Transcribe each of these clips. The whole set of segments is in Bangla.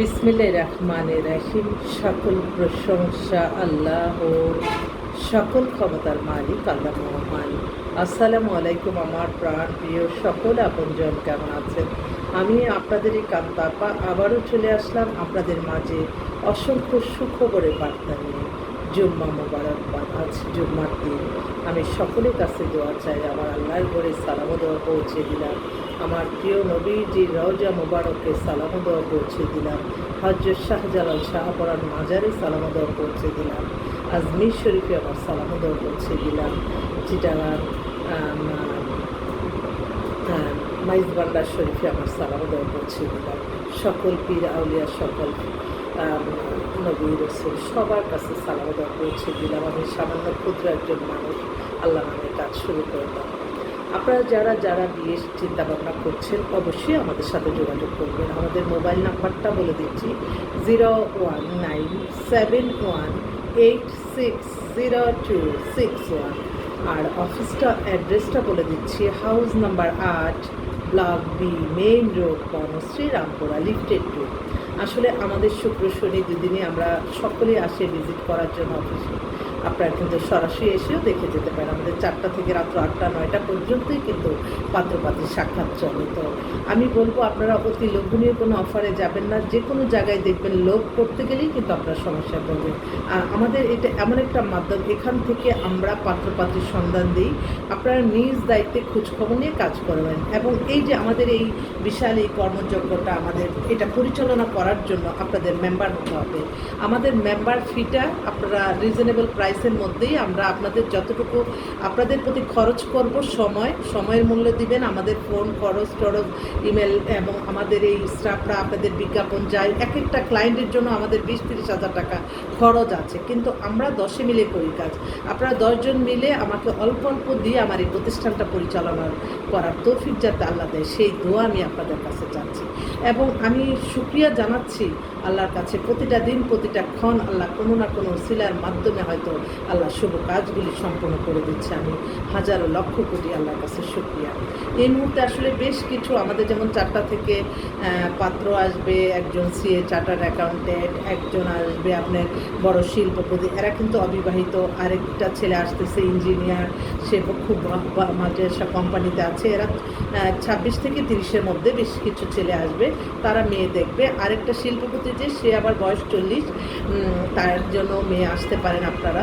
বিসমিল্লাহ রহমান রাহিম। সকল প্রশংসা আল্লাহ সকল ক্ষমতার মালিক আল্লাহ মোহাম্মান আসসালামু আলাইকুম আমার প্রাণ প্রিয় সকল আপনজন, কেমন আছেন? আমি আপনাদেরই কান্তাপা আবারও চলে আসলাম আপনাদের মাঝে অসংখ্য সুখবরের বার্তা নিয়ে। জুম্মা মোবারকবাদ আজ জুম্মার দিন। আমি সকলের কাছে দোয়া চাই, আমার আল্লাহর ঘরে সালাম দেওয়া পৌঁছে দিলাম। আমার প্রিয় নবীজির রওজা মোবারককে সালাম দেওয়া পৌঁছে দিলাম। হজরত শাহজালাল শাহপরান মাজারে সালাম দেওয়া পৌঁছে দিলাম। আজমির শরীফে আমার সালাম দেওয়া পৌঁছে দিলাম। চিটাগাং মাইজবান্ডার শরীফে আমার সালাম দেওয়া দিলাম সকল পীর আউলিয়া, সকল নবী রসুল সবার কাছে সালাম দেওয়া পৌঁছে দিলাম আমি সামান্য ক্ষুদ্র একজন মানুষ, আল্লাহ নামে কাজ শুরু করলাম আপনারা যারা যারা বিয়ে চিন্তা ভাবনা করছেন, অবশ্যই আমাদের সাথে যোগাযোগ করবেন। আমাদের মোবাইল নাম্বারটা বলে দিচ্ছি, zero one nine seven one eight six zero two six one. আর অফিসটা, অ্যাড্রেসটা বলে দিচ্ছি, হাউস নাম্বার আট block B main road Banashree Sreerampura lifted টু আসলে আমাদের শুক্র শনি দুদিনে আমরা সকলেই আসে ভিজিট করার জন্য অফিসে আপনারা কিন্তু সরাসরি এসেও দেখে যেতে পারেন। আমাদের চারটা থেকে রাত্র আটটা, নয়টা পর্যন্তই কিন্তু পাত্রপাতির সাক্ষাৎ চলে। তো আমি বলব, আপনারা অতি লোভনীয় কোনো অফারে যাবেন না। যে কোনো জায়গায় দেখবেন লোভ করতে গেলেই কিন্তু আপনারা সমস্যা পড়বেন। আর আমাদের এটা এমন একটা মাধ্যম, এখান থেকে আমরা পাত্রপাত্রীর সন্ধান দিই। আপনারা নিজ দায়িত্বে খোঁজখবর নিয়ে কাজ করবেন। এবং এই যে আমাদের এই বিশাল এই কর্মযজ্ঞটা আমাদের, এটা পরিচালনা করার জন্য আপনাদের মেম্বার হতে হবে। আমাদের মেম্বার ফিটা আপনারা রিজনেবল প্রাইসের মধ্যেই আমরা আপনাদের যতটুকু, আপনাদের প্রতি খরচ করব সময়, সময়ের মূল্য দিবেন, আমাদের ফোন খরচ, টরচ ইমেল এবং আমাদের এই স্টাফরা আপনাদের বিজ্ঞাপন যায় এক একটা ক্লায়েন্টের জন্য আমাদের বিশ তিরিশ হাজার টাকা খরচ আছে। কিন্তু আমরা দশে মিলে করি কাজ। আপনারা দশজন মিলে আমাকে অল্প অল্প দিয়ে আমার এই প্রতিষ্ঠানটা পরিচালনা করার তৌফিক যাতে আল্লাহ দেয়, সেই দোয়া আমি আপনাদের কাছে চাচ্ছি। এবং আমি সুক্রিয়া জানাচ্ছি আল্লাহর কাছে, প্রতিটা দিন, প্রতিটা ক্ষণ আল্লাহ কোনো না কোনো সিলার মাধ্যমে হয়তো আল্লাহ শুভ কাজগুলি সম্পন্ন করে দিচ্ছে আমি হাজারো লক্ষ কোটি আল্লাহর কাছে শুক্রিয়া। এই মুহূর্তে আসলে বেশ কিছু আমাদের যেমন চারটা থেকে পাত্র আসবে, একজন সিএ চার্টার্ড অ্যাকাউন্টেন্ট একজন আসবে আপনার বড় শিল্পপতি, এরা কিন্তু অবিবাহিত, আরেকটা ছেলে আসতেছে ইঞ্জিনিয়ার সে খুব সব কোম্পানিতে আছে, এরা ছাব্বিশ থেকে তিরিশের মধ্যে বেশ কিছু ছেলে আসবে, তারা মেয়ে দেখবে, আরেকটা শিল্পপতি যে সে আবার বয়স চল্লিশ তার জন্য মেয়ে আসতে পারেন আপনারা।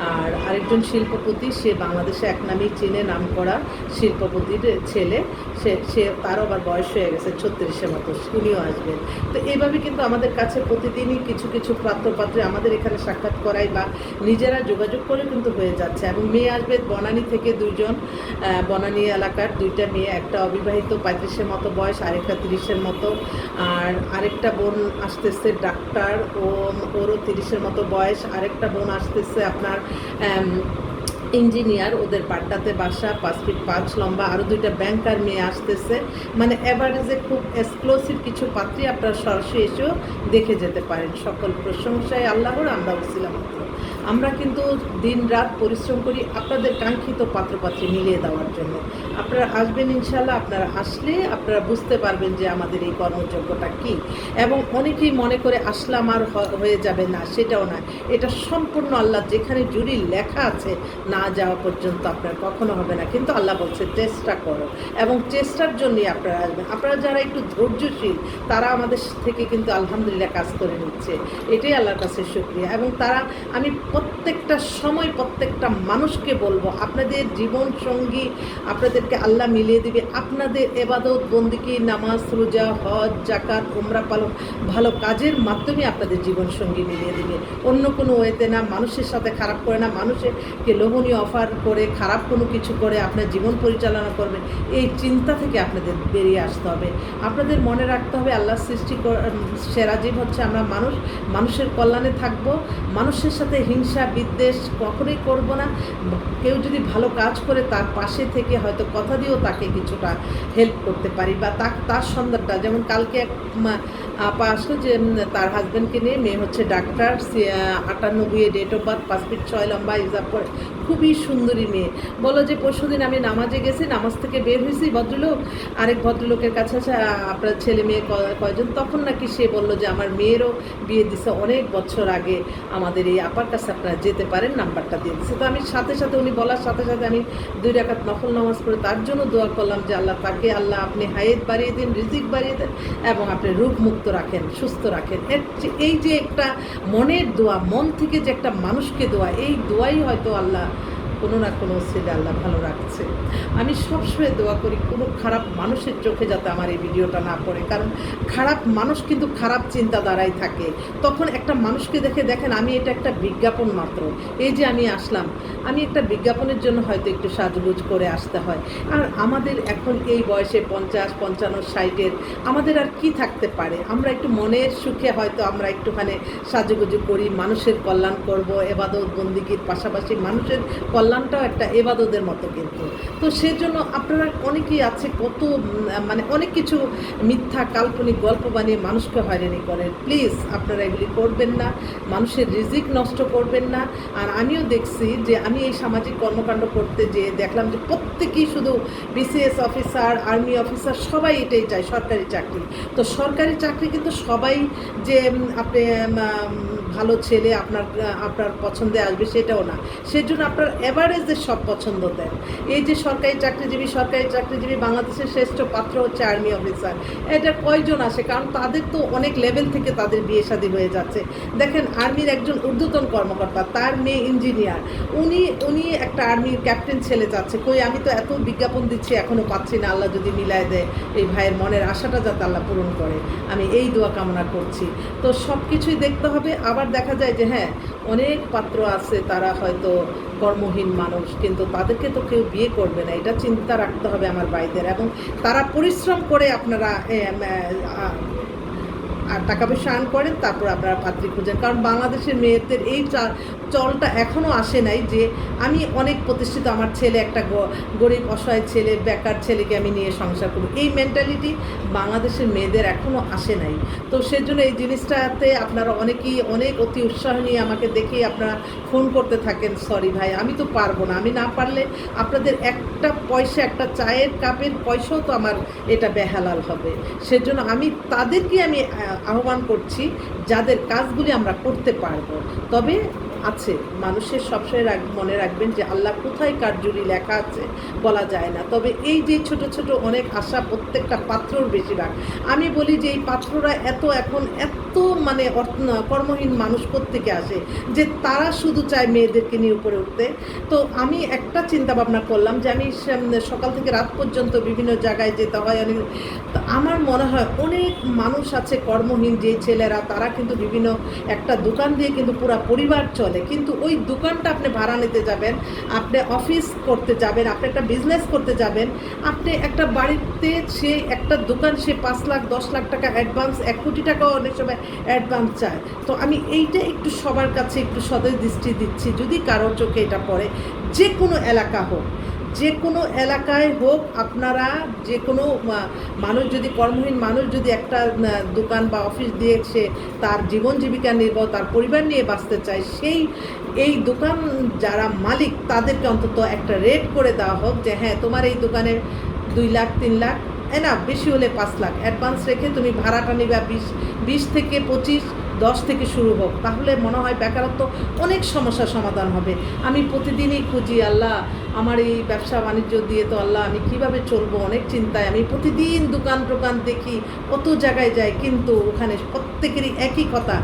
আর আরেকজন শিল্পপতি সে বাংলাদেশে এক নামেই চীনে নাম করা শিল্পপতির ছেলে। সে সে তারও আবার বয়স হয়ে গেছে ছত্রিশের মতো উনিও আসবেন। তো এইভাবে কিন্তু আমাদের কাছে প্রতিদিনই কিছু কিছু পাত্রপাত্রে আমাদের এখানে সাক্ষাৎ করাই বা নিজেরা যোগাযোগ করে কিন্তু হয়ে যাচ্ছে। এবং মেয়ে আসবে বনানী থেকে দুইজন আহ, বনানী এলাকার দুইটা মেয়ে একটা অবিবাহিত পঁয়ত্রিশের মতো বয়স আরেকটা তিরিশের মতো। আর আরেকটা বোন আসতেছে ডাক্তার ও ওরও তিরিশের মতো বয়স আরেকটা বোন আসতেছে আপনার ইঞ্জিনিয়ার ওদের পাট্টাতে বাসা, পাঁচ ফিট পাঁচ লম্বা আরও দুইটা ব্যাংকার মেয়ে আসতেছে। মানে অ্যাভারেজে খুব এক্সক্লুসিভ কিছু পাত্রী আপনারা সরাসরি এসেও দেখে যেতে পারেন। সকল প্রশংসায় আল্লাহর আমরা মাত্র আমরা কিন্তু দিন রাত পরিশ্রম করি আপনাদের কাঙ্ক্ষিত পাত্রপাত্রী মিলিয়ে দেওয়ার জন্য। আপনারা আসবেন ইনশাল্লাহ আপনারা আসলে আপনারা বুঝতে পারবেন যে আমাদের এই কর্মযোগ্যটা কি। এবং অনেকেই মনে করে আসলাম আর হয়ে যাবে না, সেটাও না এটা সম্পূর্ণ আল্লাহ যেখানে জুড়ি লেখা আছে, না যাওয়া পর্যন্ত আপনার কখনো হবে না। কিন্তু আল্লাহ বলছে, চেষ্টা করো। এবং চেষ্টার জন্যই আপনারা আসবেন। আপনারা যারা একটু ধৈর্যশীল, তারা আমাদের থেকে কিন্তু আলহামদুলিল্লাহ কাজ করে নিচ্ছে। এটাই আল্লাহর কাছে শুক্রিয়া। এবং তারা, আমি প্রত্যেকটা সময় প্রত্যেকটা মানুষকে বলব, আপনাদের জীবন সঙ্গী আপনাদেরকে আল্লাহ মিলিয়ে দিবে। আপনাদের এবাদত, বন্দিকি, নামাজ, রোজা, হজ জাকাত উমরা পালন ভালো কাজের মাধ্যমে আপনাদের জীবন সঙ্গী মিলিয়ে দিবে। অন্য কোনো ওয়েতে না, মানুষের সাথে খারাপ করে না মানুষকে লোভনীয় অফার করে, খারাপ কোনো কিছু করে আপনার জীবন পরিচালনা করবেন এই চিন্তা থেকে আপনাদের বেরিয়ে আসতে হবে। আপনাদের মনে রাখতে হবে, আল্লাহ সৃষ্টি সেরা জীব হচ্ছে আমরা মানুষ। মানুষের কল্যাণে থাকব। মানুষের সাথে হিংসা, বিদ্বেষ কখনোই করব না। কেউ যদি ভালো কাজ করে, তার পাশে থেকে হয়তো কথা দিয়েও তাকে কিছুটা হেল্প করতে পারি বা তার সন্ধানটা, যেমন কালকে এক আপা আসলো যে তার হাজব্যান্ডকে নিয়ে, মেয়ে হচ্ছে ডাক্তার আটানব্বই ডেট অফ বার্থ পাঁচ ফিট ছয় লম্বা হিসাব করে খুবই সুন্দরী মেয়ে। বলো যে পরশুদিন আমি নামাজে গেছি, নামাজ থেকে বের হয়েছি, ভদ্রলোক, আরেক ভদ্রলোকের কাছে আপনার ছেলে মেয়ে কয়জন? তখন নাকি সে বলল যে, আমার মেয়েরও বিয়ে দিছে অনেক বছর আগে, আমাদের এই আপার কাছে আপনারা যেতে পারেন, নাম্বারটা দিয়ে দিচ্ছে তো আমি সাথে সাথে, উনি বলার সাথে সাথে আমি দুই রাকাত নফল নামাজ পড়ে, তার জন্য দোয়া করলাম যে, আল্লাহ, তাকে আল্লাহ আপনি হায়েত বাড়িয়ে দিন, রিজিক বাড়িয়ে দেন এবং আপনি রূপ মুক্ত রাখেন, সুস্থ রাখেন। এর এই যে একটা মনের দোয়া, মন থেকে যে একটা মানুষকে দোয়া, এই দোয়াই হয়তো আল্লাহ কোনো না কোনো ছেলে আল্লাহ ভালো রাখছে। আমি সবসময় দোয়া করি, কোনো খারাপ মানুষের চোখে যাতে আমার এই ভিডিওটা না পড়ে। কারণ খারাপ মানুষ কিন্তু খারাপ চিন্তাধারায় থাকে। তখন একটা মানুষকে দেখে দেখেন, আমি এটা একটা বিজ্ঞাপন মাত্র। এই যে আমি আসলাম, আমি একটা বিজ্ঞাপনের জন্য হয়তো একটু সাজগুজ করে আসতে হয়। আর আমাদের এখন এই বয়সে পঞ্চাশ, পঞ্চান্ন, ষাটের, আমাদের আর কি থাকতে পারে? আমরা একটু মনের সুখে হয়তো আমরা একটুখানি সাজুগুজু করি, মানুষের কল্যাণ করব এবাদত বন্দিগির পাশাপাশি মানুষের কল্যাণটাও একটা এবাদতের মতো কিন্তু। তো সেজন্য আপনারা অনেকেই আছে কত মানে অনেক কিছু মিথ্যা, কাল্পনিক গল্প বানিয়ে মানুষকে হয়রানি করেন। প্লিজ, আপনারা এগুলি করবেন না। মানুষের রিজিক নষ্ট করবেন না। আর আমিও দেখছি যে আমি এই সামাজিক কর্মকাণ্ড করতে যে দেখলাম যে প্রত্যেকেই শুধু বিসিএস অফিসার আর্মি অফিসার সবাই এটাই চায়, সরকারি চাকরি। তো সরকারি চাকরি কিন্তু সবাই যে আপনি ভালো ছেলে আপনার আপনার পছন্দে আসবে সেটাও না। সেজন্য আপনার অ্যাভারেজে সব পছন্দ দেন। এই যে সরকারি চাকরিজীবী সরকারি চাকরিজীবী বাংলাদেশের শ্রেষ্ঠ পাত্র হচ্ছে আর্মি অফিসার। এটা কয়জন আসে? কারণ তাদের তো অনেক লেভেল থেকে তাদের বিয়ে শাদী হয়ে যাচ্ছে। দেখেন, আর্মির একজন ঊর্ধ্বতন কর্মকর্তা, তার মেয়ে ইঞ্জিনিয়ার উনি উনি একটা আর্মির ক্যাপ্টেন ছেলে যাচ্ছে। কই, আমি তো এত বিজ্ঞাপন দিচ্ছি এখনও পাচ্ছি না, আল্লাহ যদি মিলায় দেয়। এই ভাইয়ের মনের আশাটা যাতে আল্লাহ পূরণ করে। আমি এই দোয়া কামনা করছি। তো সব কিছুই দেখতে হবে। আবার দেখা যায় যে হ্যাঁ অনেক পাত্র আছে তারা হয়তো কর্মহীন মানুষ, কিন্তু তাদেরকে তো কেউ বিয়ে করবে না। এটা চিন্তা রাখতে হবে আমার ভাইদের। এবং তারা পরিশ্রম করে আপনারা আর টাকা পয়সা আর্ন করেন, তারপর আপনারা পাত্রী খুঁজেন। কারণ বাংলাদেশের মেয়েদের এই চলটা এখনও আসে নাই যে আমি অনেক প্রতিষ্ঠিত, আমার ছেলে একটা গরিব, অসহায় ছেলে, বেকার ছেলেকে আমি নিয়ে সংসার করব। এই মেন্টালিটি বাংলাদেশের মেয়েদের এখনও আসে নাই। তো সেজন্য এই জিনিসটাতে আপনারা অনেকেই অনেক অতি উৎসাহ নিয়ে আমাকে দেখেই আপনারা ফোন করতে থাকেন, সরি ভাই, আমি তো পারব না। আমি না পারলে আপনাদের একটা পয়সা, একটা চায়ের কাপের পয়সাও তো আমার এটা বেহালাল হবে। সেজন্য আমি তাদেরকে আমি আহ্বান করছি যাদের কাজগুলি আমরা করতে পারব। তবে আছে। মানুষের সবসময় রাখ- মনে রাখবেন যে আল্লাহ কোথায় কার জুড়ি লেখা আছে বলা যায় না। তবে এই যে ছোট ছোট অনেক আশা প্রত্যেকটা পাত্রর বেশিরভাগ। আমি বলি যে এই পাত্ররা এত এখন এত মানে কর্মহীন মানুষ থেকে আসে যে তারা শুধু চায় মেয়েদেরকে নিয়ে উপরে উঠতে। তো আমি একটা চিন্তা ভাবনা করলাম যে আমি সকাল থেকে রাত পর্যন্ত বিভিন্ন জায়গায় যেতে হয়। অনেক আমার মনে হয় অনেক মানুষ আছে কর্মহীন যে ছেলেরা, তারা কিন্তু বিভিন্ন একটা দোকান দিয়ে কিন্তু পুরা পরিবার চলে। কিন্তু ওই দোকানটা আপনি ভাড়া নিতে যাবেন, আপনি অফিস করতে যাবেন, আপনি একটা বিজনেস করতে যাবেন, আপনি একটা বাড়িতে সে একটা দোকান সে পাঁচ লাখ, দশ লাখ টাকা অ্যাডভান্স এক কোটি টাকাও অনেক সময় অ্যাডভান্স চায়। তো আমি এইটা একটু সবার কাছে একটু সদয় দৃষ্টি দিচ্ছি, যদি কারোর চোখে এটা পড়ে, যে কোনো এলাকা হোক। যে কোনো এলাকায় হোক আপনারা যে কোনো মানুষ যদি, কর্মহীন মানুষ যদি একটা দোকান বা অফিস দিয়ে সে তার জীবন জীবিকা নির্বাহ তার পরিবার নিয়ে বাঁচতে চায়, সেই, এই দোকান যারা মালিক, তাদেরকে অন্তত একটা রেট করে দেওয়া হোক যে হ্যাঁ তোমার এই দোকানের দুই লাখ, তিন লাখ না বেশি হলে পাঁচ লাখ অ্যাডভান্স রেখে তুমি ভাড়াটা নিবা বিশ বিশ থেকে পঁচিশ, দশ থেকে শুরু হোক। তাহলে মনে হয় বেকারত্ব অনেক সমস্যার সমাধান হবে। আমি প্রতিদিনই খুঁজি, আল্লাহ আমার এই ব্যবসা বাণিজ্য দিয়ে তো আল্লাহ আমি কীভাবে চলবো? অনেক চিন্তায় আমি প্রতিদিন দোকান টোকান দেখি, কত জায়গায় যাই, কিন্তু ওখানে প্রত্যেকেরই একই কথা।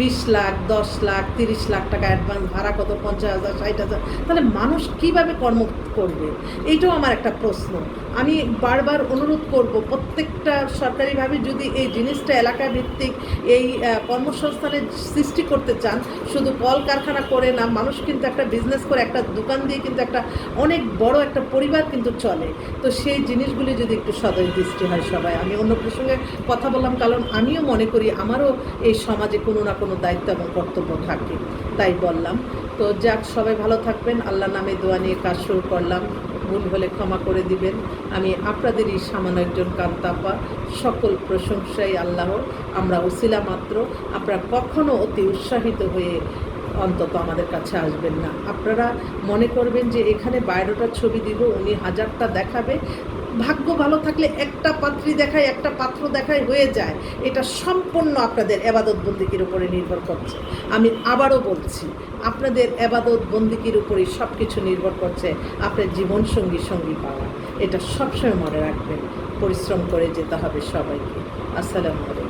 বিশ লাখ, দশ লাখ, তিরিশ লাখ টাকা অ্যাডভান্স ভাড়া কত, পঞ্চাশ হাজার, ষাট হাজার। তাহলে মানুষ কীভাবে কর্ম করবে? এইটাও আমার একটা প্রশ্ন। আমি বারবার অনুরোধ করব, প্রত্যেকটা সরকারিভাবে যদি এই জিনিসটা এলাকা ভিত্তিক এই কর্মসংস্থানের সৃষ্টি করতে চান, শুধু কল কারখানা করে না, মানুষ কিন্তু একটা বিজনেস করে, একটা দোকান দিয়ে কিন্তু একটা অনেক বড় একটা পরিবার কিন্তু চলে। তো সেই জিনিসগুলি যদি একটু সদয় দৃষ্টি হয় সবাই। আমি অন্য প্রসঙ্গে কথা বললাম, কারণ আমিও মনে করি আমারও এই সমাজে কোনো না কোনো দায়িত্ব এবং কর্তব্য থাকে। তাই বললাম। তো যাক, সবাই ভালো থাকবেন। আল্লাহ নামে দোয়া নিয়ে কাজ শুরু করলাম। ভুল হলে ক্ষমা করে দিবেন। আমি আপনাদেরই সামান্য একজন কান্তাপা। সকল প্রশংসাই আল্লাহর। আমরা উসিলা মাত্র। আপনারা কখনো অতি উৎসাহিত হয়ে অন্তত আমাদের কাছে আসবেন না। আপনারা মনে করবেন যে এখানে বায়োডাটার ছবি দিব, উনি হাজারটা দেখাবে। ভাগ্য ভালো থাকলে একটা পাত্রী দেখায়, একটা পাত্র দেখায় হয়ে যায়। এটা সম্পূর্ণ আপনাদের এবাদত বন্দিকির উপরে নির্ভর করছে। আমি আবারও বলছি, আপনাদের এবাদত বন্দিকির উপরেই সব কিছু নির্ভর করছে আপনার জীবন সঙ্গী সঙ্গী পাওয়া। এটা সবসময় মনে রাখবেন, পরিশ্রম করে যেতে হবে সবাইকে। আসসালামু আলাইকুম।